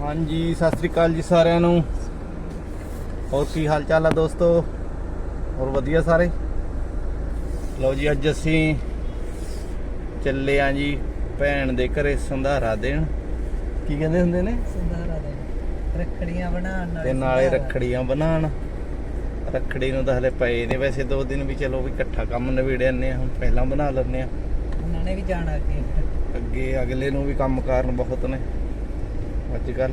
ਹਾਂਜੀ ਸਤਿ ਸ੍ਰੀ ਅਕਾਲ ਜੀ ਸਾਰਿਆਂ ਨੂੰ। ਹੋਰ ਕੀ ਹਾਲ ਚਾਲ ਆ ਦੋਸਤੋ? ਹੋਰ ਵਧੀਆ ਸਾਰੇ? ਲਓ ਜੀ ਅੱਜ ਅਸੀਂ ਚੱਲੇ ਆਂ ਜੀ ਭੈਣ ਦੇ ਘਰੇ ਸੰਧਾਰਾ ਦੇਣ। ਕੀ ਕਹਿੰਦੇ ਹੁੰਦੇ ਨੇ? ਸੰਧਾਰਾ ਦੇ ਰੱਖੜੀਆਂ ਬਣਾਉਣ ਨਾਲ ਤੇ ਨਾਲੇ ਰੱਖੜੀਆਂ ਬਣਾਉਣ। ਰੱਖੜੀ ਨੂੰ ਤਾਂ ਹਲੇ ਪਏ ਨੇ ਵੈਸੇ ਦੋ ਦਿਨ ਵੀ ਚਲੋ ਵੀ ਇਕੱਠਾ ਕੰਮ ਨਵੇੜੇ ਆਨੇ ਆ ਹੁਣ ਪਹਿਲਾਂ ਬਣਾ ਲੈਂਦੇ ਆ। ਉਹਨਾਂ ਨੇ ਵੀ ਜਾਣਾ ਅੱਗੇ। ਅੱਗੇ ਅਗਲੇ ਨੂੰ ਵੀ ਕੰਮ ਕਾਰਨ ਬਹੁਤ ਨੇ। ਅੱਜ ਕੱਲ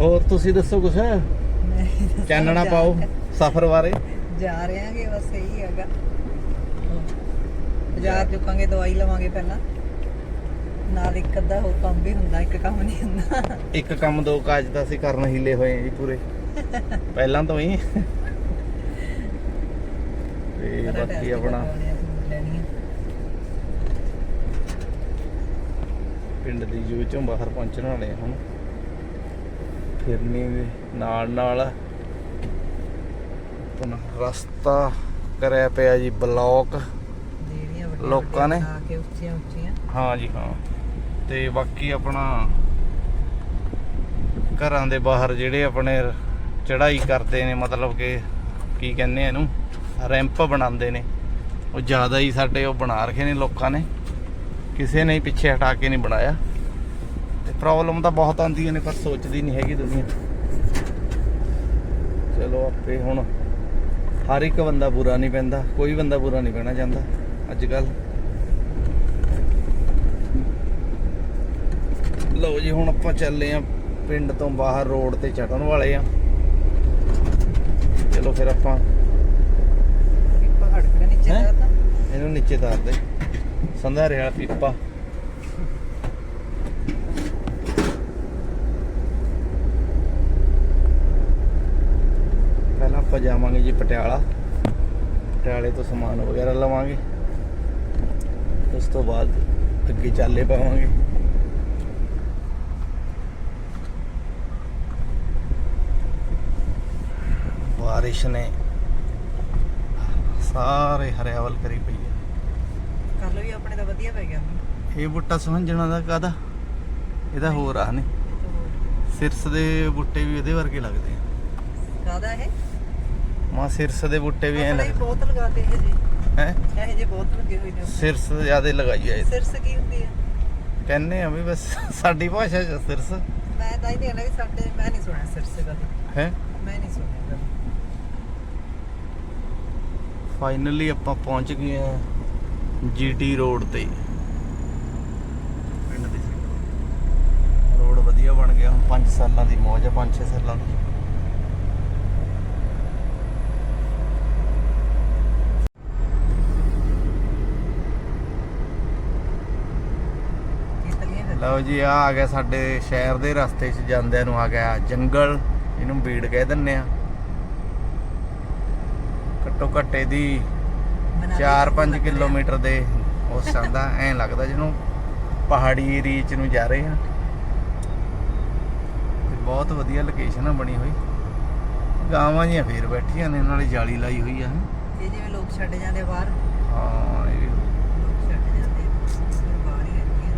ਹੋਰ ਤੁਸੀਂ ਦੱਸੋ ਕੁਛ? ਚਾਨਣਾ ਪਾਓ ਸਫ਼ਰ ਬਾਰੇ। ਜਾ ਰਹੇ ਆਂਗੇ ਬਸ ਸਹੀ ਹੈਗਾ। ਬਾਜ਼ਾਰ ਚੁੱਕਾਂਗੇ ਦਵਾਈ ਲਵਾਂਗੇ ਪਹਿਲਾਂ। ਨਾਲ ਇੱਕ ਅੱਧਾ ਹੋਰ ਕੰਮ ਵੀ ਹੁੰਦਾ ਇੱਕ ਕੰਮ ਨਹੀਂ ਹੁੰਦਾ। ਇੱਕ ਕੰਮ ਦੋ ਕਾਜ ਤਾਂ ਅਸੀਂ ਕਰਨ ਹੀਲੇ ਹੋਏ ਆ ਜੀ ਪੂਰੇ। ਪਹਿਲਾਂ ਤੋਂ ਹੀ। ਤੇ ਬਾਕੀ ਆਪਣਾ ਕਰਵਾਉਣੇ ਆ, ਸੂਟ ਲੈਣੀ ਆ। ਪਿੰਡ ਦੀ ਜੂ ਚੋਂ ਬਾਹਰ ਪਹੁੰਚਣ ਵਾਲੇ ਆ ਹੁਣ। ਫਿਰਨੀ ਦੇ ਨਾਲ ਨਾਲ। ਆਪਣਾ ਰਸਤਾ ਕਰਿਆ ਪਿਆ ਜੀ ਬਲੌਕ। ਲੋਕਾਂ ਨੇ? ਵੱਡੀਆਂ ਬਣਾ ਕੇ ਉੱਚੀਆਂ ਉੱਚੀਆਂ। ਹਾਂ ਜੀ ਹਾਂ। ਤੇ ਬਾਕੀ ਆਪਣਾ ਘਰਾਂ ਦੇ ਬਾਹਰ ਜਿਹੜੇ ਆਪਣੇ ਚੜਾਈ ਕਰਦੇ ਨੇ ਮਤਲਬ ਕਿ ਕੀ ਕਹਿੰਦੇ ਆ ਇਹਨੂੰ ਰੈਂਪ ਬਣਾਉਂਦੇ ਨੇ। ਉਹ ਜ਼ਿਆਦਾ ਹੀ ਸਾਡੇ ਉਹ ਬਣਾ ਰੱਖੇ ਨੇ ਲੋਕਾਂ ਨੇ। ਕਿਸੇ ਨੇ ਪਿੱਛੇ ਹਟਾ ਕੇ ਨਹੀਂ ਬਣਾਇਆ। ਤੇ ਪ੍ਰੋਬਲਮ ਤਾਂ ਬਹੁਤ ਆਉਂਦੀਆਂ ਨੇ ਪਰ ਸੋਚਦੀ ਨਹੀਂ ਹੈਗੀ ਦੁਨੀਆ। ਚਲੋ ਆਪੇ ਹੁਣ ਹਰ ਇੱਕ ਬੰਦਾ ਬੁਰਾ ਨਹੀਂ ਪੈਂਦਾ ਕੋਈ ਬੰਦਾ ਬੁਰਾ ਨਹੀਂ ਪੈਣਾ ਚਾਹੁੰਦਾ ਅੱਜ ਕੱਲ ਲਓ ਜੀ ਹੁਣ ਆਪਾਂ ਚੱਲੇ ਆਂ ਪਿੰਡ ਤੋਂ ਬਾਹਰ ਰੋਡ ਤੇ ਚੜਨ ਵਾਲੇ ਆ ਚਲੋ ਫਿਰ ਆਪਾਂ ਇਹਨੂੰ ਨੀਚੇ ਤਾਰ ਦੇ ਸੰਧਾਰੇ ਵਾਲਾ ਪੀਪਾ ਪਹਿਲਾਂ ਆਪਾਂ ਜਾਵਾਂਗੇ ਜੀ ਪਟਿਆਲਾ। ਪਟਿਆਲੇ ਤੋਂ ਸਮਾਨ ਵਗੈਰਾ ਲਵਾਂਗੇ। ਉਸ ਤੋਂ ਬਾਅਦ ਅੱਗੇ ਚਾਲੇ ਪਾਵਾਂਗੇ। ਬਾਰਿਸ਼ ਨੇ ਸਾਰੇ ਹਰਿਆਵਲ ਕਰੀ ਪਈ ਹੈ। ਕੱਲ ਵੀ ਆਪਣੇ ਤਾਂ ਵਧੀਆ ਪੈ ਗਿਆ। ਮੀਂਹ। ਇਹ ਬੁੱਟਾ ਸਮਝਣਾ ਦਾ ਕਾਦਾ ਇਹਦਾ ਹੋਰ ਆ ਨੇ। ਸਿਰਸ ਦੇ ਬੁੱਟੇ ਵੀ ਇਹਦੇ ਵਰਗੇ ਲੱਗਦੇ ਆ। ਕਾਹਦਾ ਇਹ? ਮਾ ਸਿਰਸ ਦੇ ਬੁੱਟੇ ਵੀ ਐ ਲੱਗਦੇ। ਬਹੁਤ ਲਗਾਤੇ ਇਹ ਜੀ। ਹੈ? ਇਹ ਜੇ ਬਹੁਤ ਲੱਗੇ ਹੋਏ ਨੇ। ਸਿਰਸ ਜਿਆਦੇ ਲਗਾਈ ਆ ਇਹ। ਸਿਰਸ ਕੀ ਹੁੰਦੀ ਹੈ ਕਹਿੰਨੇ ਆ ਵੀ ਬਸ ਸਾਡੀ ਭਾਸ਼ਾ ਚ ਸਿਰਸ। ਮੈਂ ਤਾਂ ਹੀ ਦੇਣਾ ਵੀ ਸਾਡੇ ਮੈਂ ਨਹੀਂ ਸੁਣਿਆ ਸਿਰਸ ਕਦੇ। ਹੈ? ਮੈਂ ਨਹੀਂ ਸੁਣਿਆ ਕਦੇ। ਫਾਈਨਲੀ ਆਪਾਂ ਪਹੁੰਚ ਗਏ ਆ। ਜੀਟੀ ਰੋਡ ਤੇ। ਪਿੰਡ ਦੇ ਰੋਡ ਵਧੀਆ ਬਣ ਗਿਆ, ਹੁਣ 5 ਸਾਲਾਂ ਦੀ ਮੌਜ ਆ 5-6 ਸਾਲਾਂ ਦੀ। ਲਓ ਜੀ, ਆ ਆ ਗਿਆ ਸਾਡੇ ਸ਼ਹਿਰ ਦੇ ਰਸਤੇ 'ਚ ਜਾਂਦਿਆਂ ਨੂੰ ਆ ਗਿਆ ਜੰਗਲ, ਇਹਨੂੰ ਬੀੜ ਕਹਿ ਦਿੰਨੇ ਆ। ਘੱਟੋ ਘੱਟ ਇਹਦੀ 4-5 ਕਿਲੋਮੀਟਰ ਦੇ ਉਸ ਸੰਦਾ ਐਂ ਲੱਗਦਾ ਜਿਹਨੂੰ ਪਹਾੜੀ ਏਰੀਏ 'ਚ ਨੂੰ ਜਾ ਰਹੇ ਆ। ਤੇ ਬਹੁਤ ਵਧੀਆ ਲੋਕੇਸ਼ਨ ਆ ਬਣੀ ਹੋਈ। ਗਾਵਾਂ ਜੀਆਂ ਫੇਰ ਬੈਠੀਆਂ ਨੇ ਨਾਲੇ ਜਾਲੀ ਲਾਈ ਹੋਈ ਆ। ਇਹ ਜਿਵੇਂ ਲੋਕ ਛੱਡ ਜਾਂਦੇ ਬਾਹਰ। ਹਾਂ ਇਹ ਵੀ ਲੋਕ ਛੱਡ ਜਾਂਦੇ ਫਿਰ ਬਾਹਰ ਹੀ ਰਹਿੰਦੀਆਂ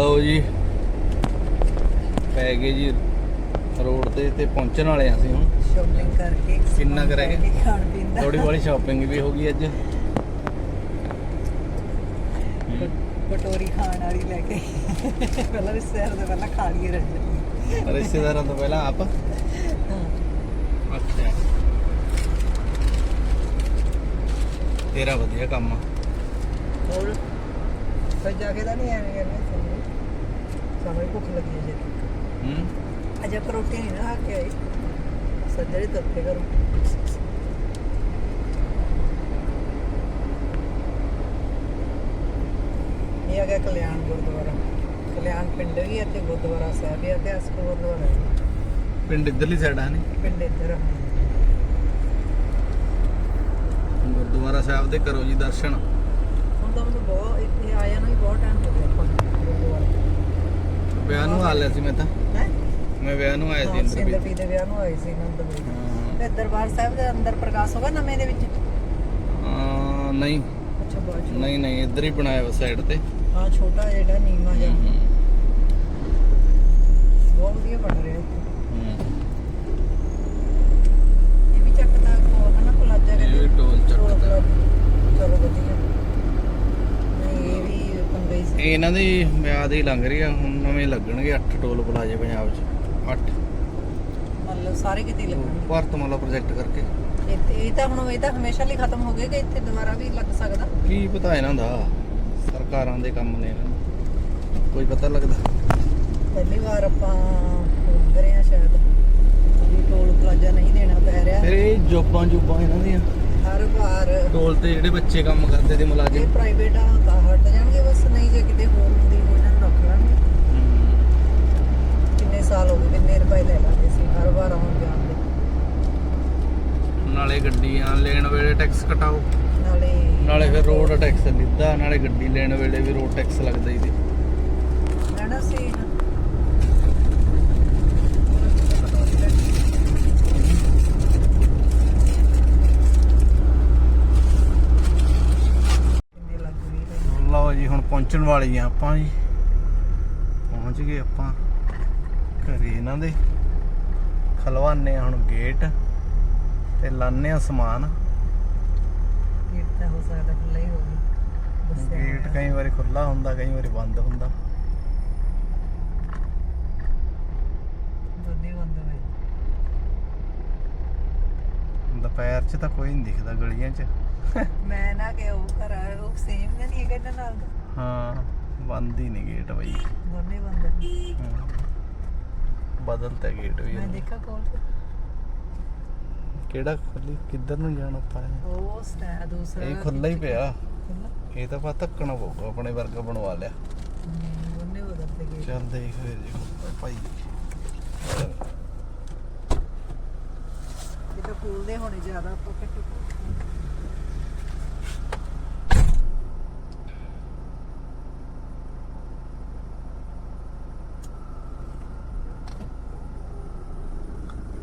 ਲਓ ਜੀ। ਪੈ ਗਏ ਜੀ ਰੋਡ ਤੇ ਤੇ ਪਹੁੰਚਣ ਵਾਲੇ ਆ ਅਸੀਂ ਹੁਣ। ਸ਼ਾਪਿੰਗ ਕਰਕੇ ਕਿੰਨਾ ਕੁ ਰਹਿ ਗਿਆ? ਕਰਕੇ ਖਾਣ ਪੀਣ ਦਾ। ਥੋੜੀ ਬੜੀ ਸ਼ਾਪਿੰਗ ਵੀ ਹੋ ਗਈ ਅੱਜ। ਕਟੋਰੀ ਖਾਣ ਵਾਲੀ ਲੈ ਕੇ ਪਹਿਲਾਂ ਸਹਿਰ ਦੇ ਪਹਿਲਾਂ ਖਾ ਲਈਏ ਰੱਜ ਰਿਸ਼ਤੇਦਾਰਾਂ ਤੋਂ ਪਹਿਲਾਂ ਆਪ? ਅੱਛਾ। ਤੇਰਾ ਵਧੀਆ ਕੰਮ ਆ। ਹੋਰ? ਫਿਰ ਜਾ ਕੇ ਤਾਂ ਨਹੀਂ ਐਵੇਂ ਕਰਨਾ ਸਾਨੂੰ ਵੀ ਭੁੱਖ ਲੱਗੀ ਹੈ ਜੀ। ਹੂੰ। ਅਜੇ ਆਪਾਂ ਰੋਟੀ ਨਹੀਂ ਨਾ ਖਾ ਕੇ ਆਏ। ਸੱਜਰੇ ਦੱਪੇ ਕਰੋ ਇਹ ਆ ਗਿਆ ਕਲਿਆਣ ਗੁਰਦੁਆਰਾ। ਕਲਿਆਣ ਪਿੰਡ ਵੀ ਹੈ ਤੇ ਗੁਰਦੁਆਰਾ ਸਾਹਿਬ ਵੀ ਹੈ ਤੇ ਅਸਕ ਗੁਰਦੁਆਰਾ ਹੈ। ਪਿੰਡ ਇਧਰਲੀ ਸਾਈਡ ਆ ਨੇ? ਪਿੰਡ ਇੱਧਰ ਆ। ਗੁਰਦੁਆਰਾ ਸਾਹਿਬ ਦੇ ਕਰੋ ਜੀ ਦਰਸ਼ਨ। ਹੁਣ ਤਾਂ ਮੈਨੂੰ ਬਹੁਤ ਇੱਥੇ ਆਇਆ ਨੂੰ ਵੀ ਬਹੁਤ ਟਾਈਮ ਹੋ ਗਿਆ ਆਪਾਂ ਨੂੰ। ਗੁਰਦੁਆਰਾ ਵਿਆਹ ਨੂੰ ਆ ਲਿਆ ਸੀ ਮੈਂ ਤਾਂ। ਹੈ? ਮੈਂ ਵਿਆਹ ਨੂੰ ਆਇਆ ਸੀ ਇੰਦਰਪ੍ਰੀਤ ਸਿੰਦਰਪ੍ਰੀਤ ਦੇ ਵਿਆਹ ਨੂੰ ਆਏ ਸੀ ਨੰਦਪੁਰ ਹਾਂ। ਤੇ ਦਰਬਾਰ ਸਾਹਿਬ ਦੇ ਅੰਦਰ ਪ੍ਰਕਾਸ਼ ਹੋਗਾ ਨਵੇਂ ਦੇ ਵਿੱਚ? ਹਾਂ ਨਹੀਂ। ਅੱਛਾ ਬਾਜੂ ਨਹੀਂ ਨਹੀਂ ਇੱਧਰ ਹੀ ਬਣਾਇਆ ਵਾ ਸਾਈਡ ਤੇ। ਹਾਂ ਛੋਟਾ ਜਿਹੜਾ ਨੀਮਾ ਜਿਹਾ। ਬਹੁਤ ਵਧੀਆ ਬਣ ਰਿਹਾ ਇੱਥੇ। ਇਹ ਵੀ ਚੱਕਦਾ ਕੋਲ ਹਨਾ ਪਲਾਜਾ ਇਹ ਵੀ ਕਹਿੰਦੇ ਟੋਲ ਟੋਲ ਚੱਕਦਾ ਪਲਾਜ਼ਾ। ਚਲੋ ਵਧੀਆ ਨਹੀਂ ਇਹ ਵੀ ਇਹ ਇਹਨਾਂ ਦੀ ਮਿਆਦ ਹੀ ਲੰਘ ਰਹੀ ਆ ਹੁਣ ਨਵੇਂ ਲੱਗਣਗੇ 8 ਟੋਲ ਪਲਾਜ਼ੇ ਪੰਜਾਬ 'ਚ 8 ਮਤਲਬ ਸਾਰੇ ਕਿਤੇ ਲੱਗਣਗੇ। ਭਾਰਤਮਾਲਾ ਪ੍ਰੋਜੈਕਟ ਕਰਕੇ। ਇੱਥੇ ਇਹ ਤਾਂ ਹੁਣ ਇਹ ਤਾਂ ਹਮੇਸ਼ਾ ਲਈ ਖਤਮ ਹੋ ਗਏ ਕਿ ਇੱਥੇ ਦੁਬਾਰਾ ਵੀ ਲੱਗ ਸਕਦਾ? ਕੀ ਪਤਾ ਇਹਨਾਂ ਦਾ ਸਰਕਾਰਾਂ ਦੇ ਕੰਮ ਨੇ ਇਹਨਾਂ ਨੂੰ ਕੋਈ ਪਤਾ ਲੱਗਦਾ। ਪਹਿਲੀ ਵਾਰ ਆਪਾਂ ਲੰਘ ਰਹੇ ਆ ਸ਼ਾਇਦ। ਵੀ ਟੋਲ ਪਲਾਜ਼ਾ ਨਹੀਂ ਦੇਣਾ ਪੈ ਰਿਹਾ। ਫਿਰ ਇਹ ਜੋਬਾਂ ਜੋਬਾਂ ਇਹਨਾਂ ਦੀਆਂ। ਹਰ ਵਾਰ ਟੋਲ ਤੇ ਜਿਹੜੇ ਬੱਚੇ ਕੰਮ ਕਰਦੇ ਤੇ ਇਹ ਮੁਲਾਜ਼ਮ ਪ੍ਰਾਈਵੇਟ ਆ ਤਾਂ ਹਟ ਜਾਣਗੇ ਬਸ ਨਹੀਂ ਜੇ ਕਿਤੇ ਹੋਰ ਹੁੰਦੀ ਹੋ ਇਹਨਾਂ ਨੂੰ ਰੱਖ ਲੈਣਗੇ ਕਿੰਨੇ ਸਾਲ ਹੋ ਗਏ ਕਿੰਨੇ ਰੁਪਏ ਲੈ ਲਾਂਗੇ ਸੀ ਹਰ ਵਾਰ ਆਉਣ ਜਾਣ ਦੇ। ਨਾਲੇ ਗੱਡੀਆਂ ਲੈਣ ਵੇਲੇ ਟੈਕਸ ਕਟਾਓ। ਨਾਲੇ ਨਾਲੇ ਫਿਰ ਰੋਡ ਟੈਕਸ ਲਿੱਦਾ ਨਾਲੇ ਗੱਡੀ ਲੈਣ ਵੇਲੇ ਵੀ ਰੋਡ ਟੈਕਸ ਲੱਗਦਾ ਹੀ ਤੇ ਲੈਣਾ ਸੀ ਕਿੰਨੇ ਲੱਗ ਗਈ ਲਓ ਜੀ ਹੁਣ ਪਹੁੰਚਣ ਵਾਲੀ ਆ ਆਪਾਂ ਜੀ। ਪਹੁੰਚ ਗਏ ਆਪਾਂ ਘਰੇ ਇਹਨਾਂ ਦੇ। ਖਲਵਾਨੇ ਹੁਣ ਗੇਟ ਤੇ ਲਾਣੇ ਆ ਸਮਾਨ। ਗੇਟ ਤਾਂ ਹੋ ਸਕਦਾ ਖੁੱਲਾ ਹੀ ਹੋਵੇ। ਗੇਟ। ਕਈ ਵਾਰੀ ਖੁੱਲਾ ਹੁੰਦਾ ਕਈ ਵਾਰੀ ਬੰਦ ਹੁੰਦਾ। ਦੋਨੇ ਬੰਦ ਹੋਏ ਦੁਪਹਿਰ 'ਚ ਤਾਂ ਕੋਈ ਨਹੀਂ ਦਿਖਦਾ ਗਲੀਆਂ 'ਚ। ਮੈਂ ਨਾ ਕਿ ਉਹ ਘਰ ਆ, ਉਹ ਸੇਮ ਨਹੀਂ ਹੈਗਾ ਇਹਨਾਂ ਨਾਲ। ਦਾ। ਹਾਂ ਬੰਦ ਹੀ ਨਹੀਂ ਗੇਟ ਬਈ। ਦੋਨੇ ਬੰਦ ਨੇ। ਬਦਲਤਾ ਗੇਟ ਵੀ ਮੈਂ। ਦੇਖਾ ਕੋਲ ਕਿਹੜਾ ਖੁੱਲੀ? ਕਿੱਧਰ ਨੂੰ ਜਾਣਾ ਆਪਾਂ ਨੇ? ਉਹ ਸਟਾ ਦੂਸਰਾ ਇਹ ਖੁੱਲਾ ਹੀ ਪਿਆ। ਇਹ ਤਾਂ ਪਾ ਧੱਕਣਾ ਪਊਗਾ ਆਪਣੇ ਵਰਗਾ ਬਣਵਾ ਲਿਆ। ਦੋਨੇ ਬਦਲਦੇ ਗਏ ਚੱਲ ਦੇਖ ਫਿਰ ਜੀ ਭਾਈ। ਇਹ ਤਾਂ ਖੋਲਦੇ ਹੋਣੇ ਜ਼ਿਆਦਾ ਪਾਕਟ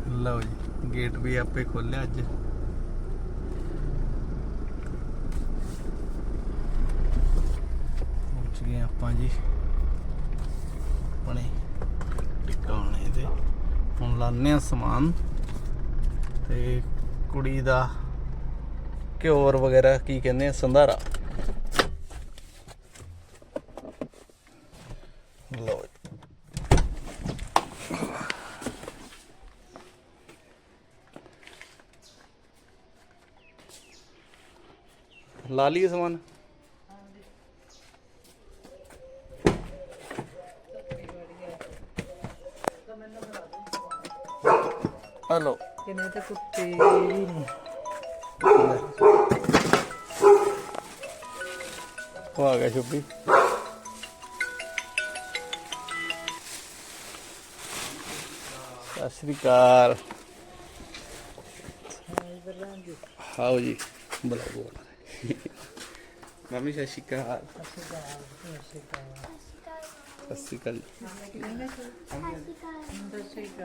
ਲਓ ਜੀ ਗੇਟ ਵੀ ਆਪੇ ਖੋਲਿਆ ਅੱਜ। ਪਹੁੰਚ ਗਏ ਆਪਾਂ ਜੀ। ਆਪਣੇ ਟਿਕਾਣੇ ਤੇ। ਹੁਣ ਲਾਣੇ ਆ ਸਮਾਨ। ਤੇ ਕੁੜੀ ਦਾ ਘਿਓਰ ਵਗੈਰਾ ਕੀ ਕਹਿੰਦੇ ਆ, ਸੰਧਾਰਾ। ਲਓ ਲਾ ਲਈਏ ਸਮਾਨ। ਹਲੋ। ਕਿਨੇ ਤੇ ਕੁੱਤੇ। ਉਹ ਆ ਗਿਆ ਸ਼ੁਭੀ। ਸਤਿ ਸ੍ਰੀ ਅਕਾਲ। ਆਓ ਜੀ ਬੁਲਾ ਬੁਲਾ ਮੰਮੀ ਸਤਿ ਸ਼੍ਰੀ ਅਕਾਲ ਸਤਿ ਸ਼੍ਰੀ ਅਕਾਲ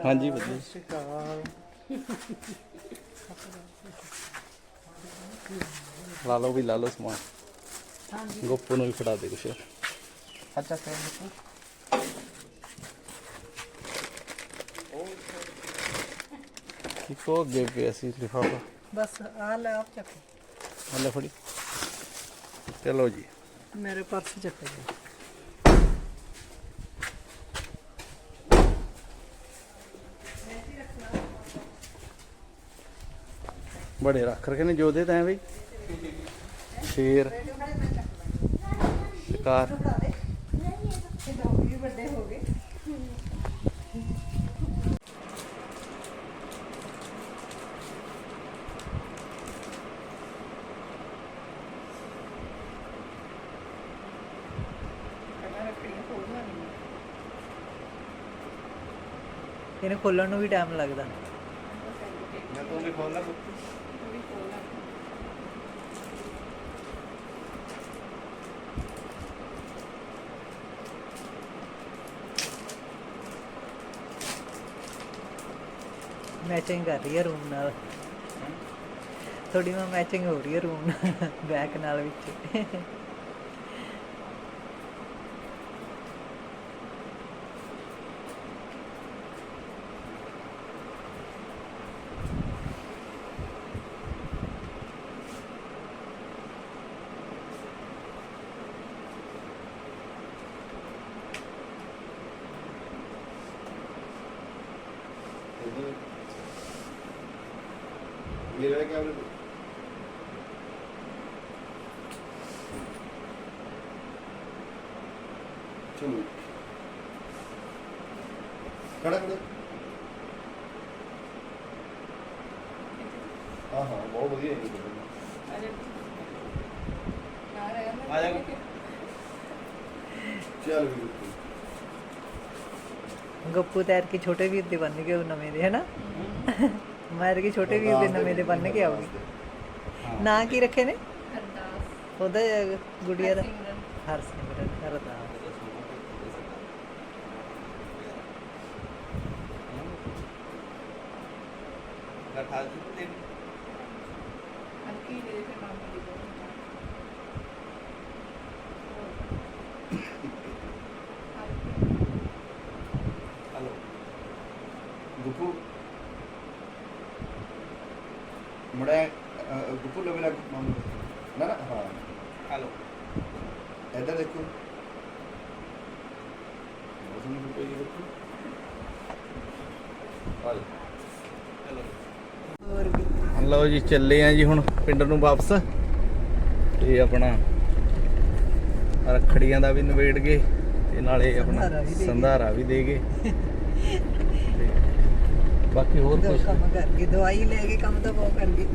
ਹਾਂਜੀ ਵਧੀਆ ਲਾ ਲਓ ਵੀ ਲਾ ਲਓ ਸਮਾਨ ਗੋਪੂ ਨੂੰ ਵੀ ਫੜਾ ਦੇ ਕੁਛ ਅੱਛਾ ਕਰ ਗੋਪੂ ਕਿਕੋ ਅੱਗੇ ਪਿਆ ਸੀ ਲਿਫਾਫਾ ਬਸ ਆ ਲੈ ਆਪ ਚੱਕ ਹਲੇ ਫੜੀ ਚਲੋ ਜੀ। ਮੇਰੇ ਪਰਸ ਚੱਕ ਗਿਆ ਬੜੇ ਰੱਖ ਰखे ਨੇ ਜੋਦੇ ਤਾਂ ਬਈ। ਸ਼ੇਰ ਸ਼ਿਕਾਰ ਇਹ ਤਾਂ ਵੀ ਵੱਡੇ ਹੋ ਗਏ ਇਹਨੂੰ ਖੋਲਣ ਨੂੰ ਵੀ ਟਾਈਮ ਲੱਗਦਾ। ਮੈਂ ਤੂੰ ਵੀ ਖੋਲ ਲੈ ਮੈਚਿੰਗ ਕਰ ਰਹੀ ਹੈ ਰੂਮ ਨਾਲ। ਥੋੜੀ ਮੈਂ ਮੈਚਿੰਗ ਹੋ ਰਹੀ ਹੈ ਰੂਮ ਨਾਲ ਬੈਕ ਨਾਲ ਵਿੱਚ। मेरा क्या बोले चलो खड़ा खड़ा हाँ हाँ बहुत बढ़िया है ਆ ਜਾ चल बिल्कुल ਗੱਪੂ ਤੈਰ ਕੇ ਛੋਟੇ ਵੀਰ ਦੇ ਬਣ ਗਏ ਉਹ ਨਵੇਂ ਦੇ ਹੈਨਾ ਮਾਰ ਕੇ ਛੋਟੇ ਵੀਰ ਦੇ ਨਵੇਂ ਦੇ ਬਣ ਕੇ ਆਉਗੀ ਨਾਂ ਕੀ ਰੱਖੇ ਨੇ? ਉਹਦਾ ਗੁੜੀਆ ਦਾ? ਹਰਸਿਮਰਨ। ਹਰਦਾਸ। ਲਠਾ ਦਿੱਤੇ ਹਲੋ ਦੁਪੁਰ ਲਵੇ ਲੱਗ ਨਾ ਨਾ ਹਾਂ ਹਲੋ ਇੱਧਰ ਦੇਖੋ ਮੌਸਮ ਨੂੰ ਕੋਈ ਦੇਖੋ ਹਾਂ ਹਲੋ ਲਓ ਜੀ ਚੱਲੇ ਆ ਜੀ ਹੁਣ ਪਿੰਡ ਨੂੰ ਵਾਪਸ। ਇਹ ਆਪਣਾ ਰਖੜੀਆਂ ਦਾ ਵੀ ਨਵੇੜ ਗਏ ਤੇ ਨਾਲੇ ਆਪਣਾ ਸੰਧਾਰਾ ਵੀ ਦੇ ਗਏ। ਬਾਕੀ ਹੋਰ ਕੁਝ ਕੰਮ ਕਰਕੇ ਦਵਾਈ ਲੈ ਕੇ ਕੰਮ ਤਾਂ ਬਹੁਤ ਕਰ ਗਏ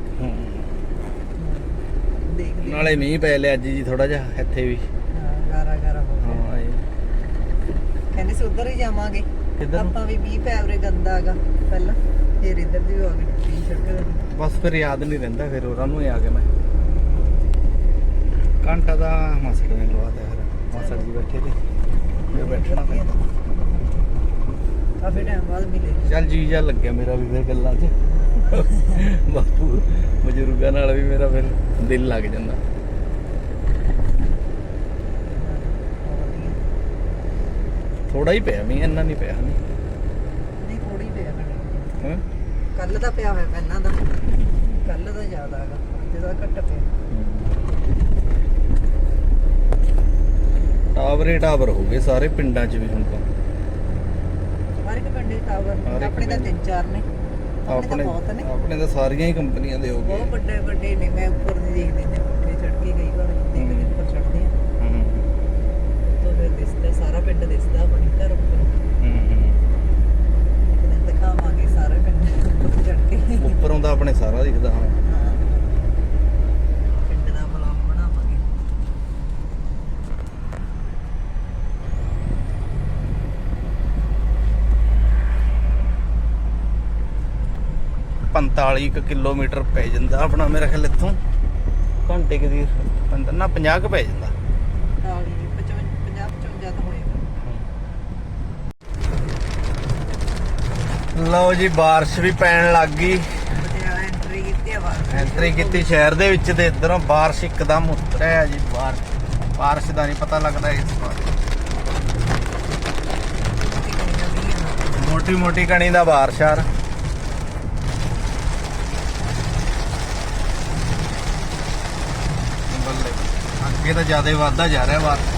ਲਈ ਨਾਲੇ ਮੀਂਹ ਪੈ ਲਿਆ ਅੱਜ ਜੀ ਥੋੜਾ ਜਿਹਾ ਇੱਥੇ ਵੀ। ਹਾਂ ਗਾਰਾ ਗਾਰਾ ਹੋ ਗਿਆ। ਹਾਂ ਇਹ। ਕਹਿੰਦੇ ਸੀ ਉਧਰ ਹੀ ਜਾਵਾਂਗੇ। ਕਿੱਧਰ? ਨੂੰ? ਆਪਾਂ ਵੀ 20 ਪੈਵਰੇ ਗੰਦਾ ਹੈਗਾ ਪਹਿਲਾਂ। ਫਿਰ ਇੱਧਰ ਦੀ ਹੋ ਗਈ ਟੀ-ਸ਼ਰਟ ਬਸ ਫਿਰ ਯਾਦ ਨਹੀਂ ਰਹਿੰਦਾ ਫਿਰ ਉਹਨਾਂ ਨੂੰ ਹੀ ਆ ਗਿਆ ਮੈਂ। ਘੰਟਾ ਦਾ ਮਾਸੜ ਨੇ ਲਵਾਤਾ ਫਿਰ। ਮਾਸੜ ਜੀ ਬੈਠੇ ਤੇ ਫਿਰ ਬੈਠਣਾ ਪੈਂਦਾ। ਕਾਫੀ ਟਾਈਮ ਬਾਅਦ ਮਿਲੇ। ਚੱਲ ਜੀ ਜਾ ਲੱਗਿਆ ਮੇਰਾ ਵੀ ਫਿਰ ਗੱਲਾਂ 'ਚ। ਬਾਪੂ ਬਜ਼ੁਰਗਾਂ ਨਾਲ ਵੀ ਮੇਰਾ ਫਿਰ ਦਿਲ ਲੱਗ ਜਾਂਦਾ। ਥੋੜਾ ਹੀ ਪਿਆ ਮੀਂਹ ਇੰਨਾ ਨਹੀਂ ਪਿਆ ਨਹੀਂ ਨਹੀਂ ਥੋੜੀ ਪਿਆ ਹੈਂ? ਕੱਲ ਦਾ ਪਿਆ ਹੋਇਆ ਪਹਿਲਾਂ ਦਾ। ਕੱਲ ਦਾ ਜ਼ਿਆਦਾ ਹੈਗਾ ਅੱਜ ਦਾ ਘੱਟ ਪਿਆ। ਟਾਵਰੇ ਟਾਵਰ ਹੋ ਗਏ ਸਾਰੇ ਪਿੰਡਾਂ 'ਚ ਵੀ ਹੁਣ ਤਾਂ। ਹਰ ਇੱਕ ਪਿੰਡ ਦੇ ਟਾਵਰ ਹਰ ਇੱਕ ਆਪਣੇ ਤਾਂ ਪਿੰਡ। ਤਿੰਨ ਚਾਰ ਨੇ। ਆਪਣੇ ਆਪਣੇ ਤਾਂ ਬਹੁਤ ਨੇ। ਆਪਣੇ ਤਾਂ ਸਾਰੀਆਂ ਹੀ ਕੰਪਨੀਆਂ ਦੇ ਹੋ ਗਏ। ਬਹੁਤ ਵੱਡੇ ਵੱਡੇ ਨੇ ਮੈਂ ਉੱਪਰ ਦੇਖਦੇ ਨੇ 45 ਕਿਲੋਮੀਟਰ ਪੈ ਜਾਂਦਾ ਆਪਣਾ ਮੇਰੇ ਖਿਆਲ ਇੱਥੋਂ। ਘੰਟੇ ਕਿ ਦੀ ਅੰਦਰ ਨਾ 50 ਪੈ ਜਾਂਦਾ। 40 55 55 ਤਾਂ ਹੋਏਗਾ ਲਓ ਜੀ بارش ਵੀ ਪੈਣ ਲੱਗ ਗਈ। ਐਂਟਰੀ ਕੀਤੀ ਸ਼ਹਿਰ ਦੇ ਵਿੱਚ ਤੇ ਇਧਰੋਂ بارش ਇੱਕਦਮ ਉਤਰਿਆ ਜੀ। بارش بارش ਦਾ ਨਹੀਂ ਪਤਾ ਲੱਗਦਾ ਇਸ ਵਾਰ। ਮੋਟੀ ਮੋਟੀ ਕਣੀ ਦਾ ਬਾਰਸ਼ਾਰ ਅੱਗੇ ਤਾਂ ਜ਼ਿਆਦਾ ਹੀ ਵੱਧਦਾ ਜਾ ਰਿਹਾ ਬਾਰਿਸ਼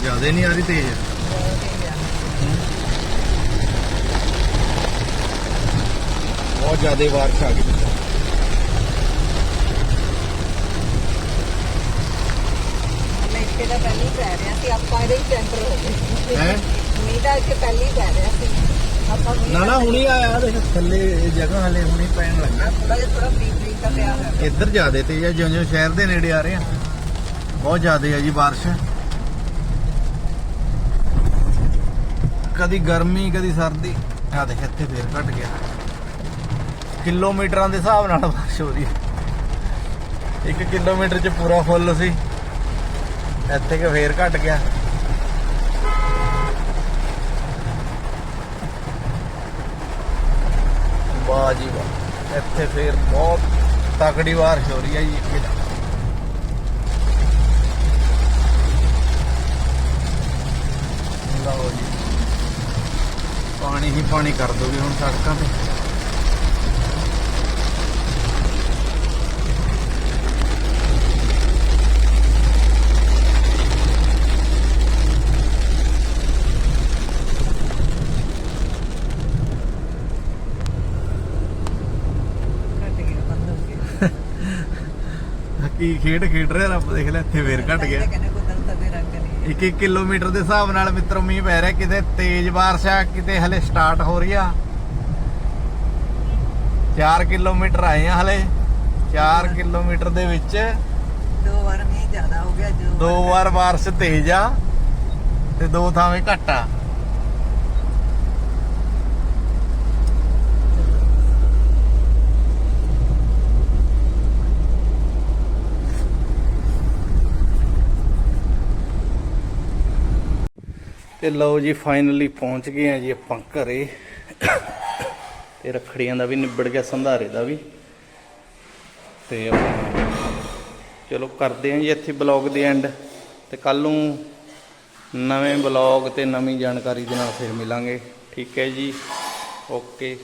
ਜ਼ਿਆਦਾ ਨਹੀਂ ਆ ਰਹੀ ਤੇਜ਼। ਬਹੁਤ ਜ਼ਿਆਦਾ ਬਾਰਿਸ਼ ਆ ਗਈ। ਇੱਥੇ ਤਾਂ ਪਹਿਲਾਂ ਹੀ ਪੈ ਰਿਹਾ ਸੀ ਆਪਾਂ ਇਹਦੇ ਵਿੱਚ ਐਂਟਰ ਹੋ ਗਏ। ਹੈ? ਮੀਂਹ ਤਾਂ ਇੱਥੇ ਪਹਿਲਾਂ ਹੀ ਪੈ ਰਿਹਾ ਸੀ। ਆਪਾਂ ਮੀਂਹ ਨਾ ਨਾ ਹੁਣੀ ਆਇਆ ਦੇਖ ਥੱਲੇ ਇਹ ਜਗ੍ਹਾ ਹਲੇ ਹੁਣੀ ਪੈਣ ਲੱਗਾ ਥੋੜਾ ਜਿਹਾ ਥੋੜਾ ਬਰੀਕ ਬਰੀਕ ਤਾਂ ਪਿਆ ਹੋਇਆ। ਇੱਧਰ ਜ਼ਿਆਦੇ ਤੇ ਜਾਂ ਜਿਉਂ ਜਿਉਂ ਸ਼ਹਿਰ ਦੇ ਨੇੜੇ ਆ ਰਹੇ ਆ। ਬਹੁਤ ਜ਼ਿਆਦੇ ਆ ਜੀ ਬਾਰਿਸ਼। ਕਦੀ ਗਰਮੀ ਕਦੀ ਸਰਦੀ। ਆ ਦੇਖ ਇੱਥੇ ਫੇਰ ਘਟ ਗਿਆ। ਕਿਲੋਮੀਟਰਾਂ ਦੇ ਹਿਸਾਬ ਨਾਲ ਬਾਰਿਸ਼ ਹੋ ਰਹੀ ਹੈ। 1 ਕਿਲੋਮੀਟਰ ਚ ਪੂਰਾ ਫੁੱਲ ਸੀ। ਇੱਥੇ ਕਿ ਫੇਰ ਘਟ ਗਿਆ। ਵਾਹ ਜੀ ਵਾਹ, ਇੱਥੇ ਫੇਰ ਬਹੁਤ ਤਕੜੀ ਬਾਰਿਸ਼ ਹੋ ਰਹੀ ਹੈ ਜੀ ਇੱਥੇ ਲਓ ਜੀ, ਪਾਣੀ ਹੀ ਪਾਣੀ ਕਰ ਦੋਗੇ ਹੁਣ ਸੜਕਾਂ ਤੇ ਘਟ ਗਿਆ ਬੰਦ ਹੋ ਗਿਆ ਕੀ ਖੇਡ ਖੇਡ ਰਿਹਾ ਰੱਬ ਦੇਖ ਲੈ ਇੱਥੇ ਫੇਰ ਘਟ ਗਿਆ। ਇੱਕ ਇੱਕ ਕਿਲੋਮੀਟਰ ਦੇ ਹਿਸਾਬ ਨਾਲ ਮਿੱਤਰੋ ਮੀਂਹ ਪੈ ਰਿਹਾ ਕਿਤੇ ਤੇਜ਼ ਬਾਰਿਸ਼ ਆ ਕਿਤੇ ਹਲੇ ਸਟਾਰਟ ਹੋ ਰਹੀ ਆ। 4 ਕਿਲੋਮੀਟਰ ਆਏ ਆ ਹਲੇ 4 ਕਿਲੋਮੀਟਰ ਦੇ ਵਿੱਚ ਦੋ ਵਾਰ ਮੀਂਹ ਜ਼ਿਆਦਾ ਹੋ ਗਿਆ ਜੋ ਦੋ ਵਾਰ ਬਾਰਿਸ਼ ਤੇਜ਼ ਆ ਤੇ ਦੋ ਥਾਵੇਂ ਘੱਟ ਆ। ਤੇ ਲਓ ਜੀ ਫਾਈਨਲੀ ਪਹੁੰਚ ਗਏ ਆ ਜੀ ਆਪਾਂ ਘਰੇ। ਤੇ ਰੱਖੜੀਆਂ ਦਾ ਵੀ ਨਿਬੜ ਗਿਆ, ਸੰਧਾਰੇ ਦਾ ਵੀ। ਤੇ ਆਪਾਂ ਚਲੋ ਕਰਦੇ ਆਂ ਜੀ ਇੱਥੇ ਬਲੌਗ ਦੇ ਐਂਡ ਤੇ ਕੱਲ ਨੂੰ ਨਵੇਂ ਬਲੌਗ ਤੇ ਨਵੀਂ ਜਾਣਕਾਰੀ ਦੇ ਨਾਲ ਫਿਰ ਮਿਲਾਂਗੇ। ਠੀਕ ਹੈ ਜੀ? ਓਕੇ